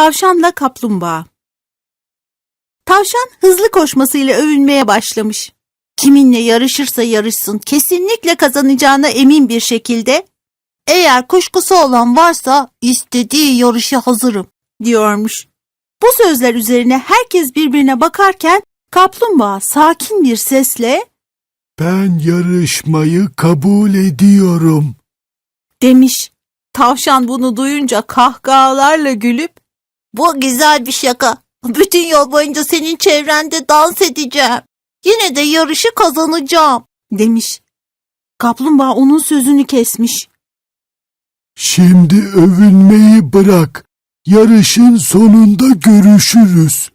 Tavşanla kaplumbağa. Tavşan hızlı koşmasıyla övünmeye başlamış. Kiminle yarışırsa yarışsın kesinlikle kazanacağına emin bir şekilde eğer kuşkusu olan varsa istediği yarışa hazırım diyormuş. Bu sözler üzerine herkes birbirine bakarken kaplumbağa sakin bir sesle Ben yarışmayı kabul ediyorum. demiş. Tavşan bunu duyunca kahkahalarla gülüp bu güzel bir şaka. Bütün yol boyunca senin çevrende dans edeceğim. Yine de yarışı kazanacağım demiş. Kaplumbağa onun sözünü kesmiş. Şimdi övünmeyi bırak. Yarışın sonunda görüşürüz.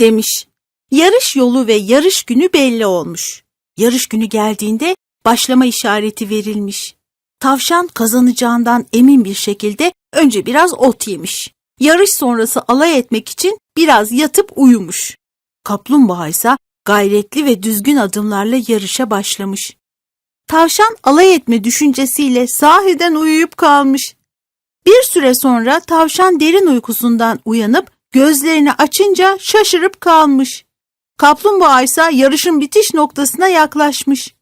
demiş. Yarış yolu ve yarış günü belli olmuş. Yarış günü geldiğinde başlama işareti verilmiş. Tavşan kazanacağından emin bir şekilde önce biraz ot yemiş. Yarış sonrası alay etmek için biraz yatıp uyumuş. Kaplumbağa ise gayretli ve düzgün adımlarla yarışa başlamış. Tavşan alay etme düşüncesiyle sahiden uyuyup kalmış. Bir süre sonra tavşan derin uykusundan uyanıp gözlerini açınca şaşırıp kalmış. Kaplumbağa ise yarışın bitiş noktasına yaklaşmış.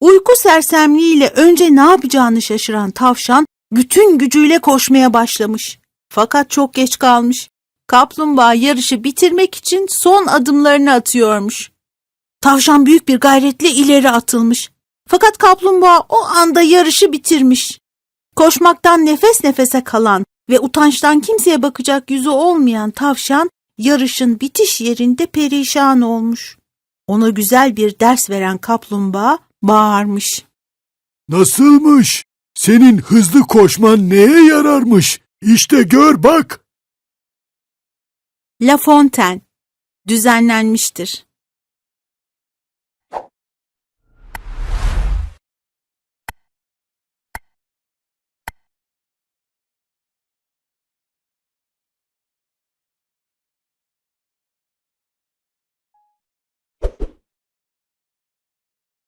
Uyku sersemliğiyle önce ne yapacağını şaşıran tavşan bütün gücüyle koşmaya başlamış. Fakat çok geç kalmış. Kaplumbağa yarışı bitirmek için son adımlarını atıyormuş. Tavşan büyük bir gayretle ileri atılmış. Fakat kaplumbağa o anda yarışı bitirmiş. Koşmaktan nefes nefese kalan ve utançtan kimseye bakacak yüzü olmayan tavşan yarışın bitiş yerinde perişan olmuş. Ona güzel bir ders veren kaplumbağa bağırmış. Nasılmış? Senin hızlı koşman neye yararmış? İşte gör bak. La Fontaine düzenlenmiştir.